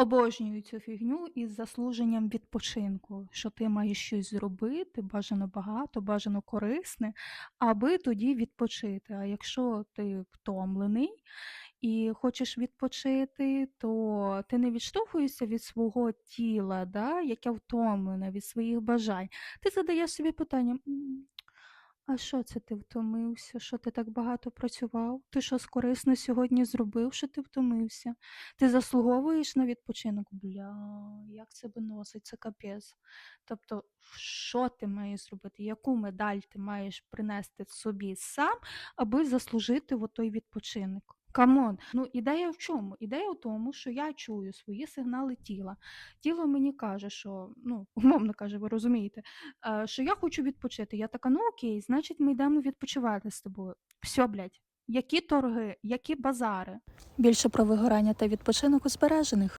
Обожнюю цю фігню із заслуженням відпочинку, що ти маєш щось зробити, бажано багато, бажано корисне, аби тоді відпочити. А якщо ти втомлений і хочеш відпочити, то ти не відштовхуєшся від свого тіла, да, яке втомлене, від своїх бажань. Ти задаєш собі питання: «М, а що це ти втомився? Що ти так багато працював? Ти щось корисне сьогодні зробив, що ти втомився? Ти заслуговуєш на відпочинок? Бля, як це виносить, це капець. Тобто, що ти маєш зробити? Яку медаль ти маєш принести собі сам, аби заслужити в той відпочинок? Камон, ну ідея в чому? Ідея в тому, що я чую свої сигнали тіла. Тіло мені каже, що ну, умовно каже, ви розумієте, е, що я хочу відпочити. Я така, ну окей, значить, ми йдемо відпочивати з тобою. Все, блядь, які торги, які базари. Більше про вигорання та відпочинок у збережених.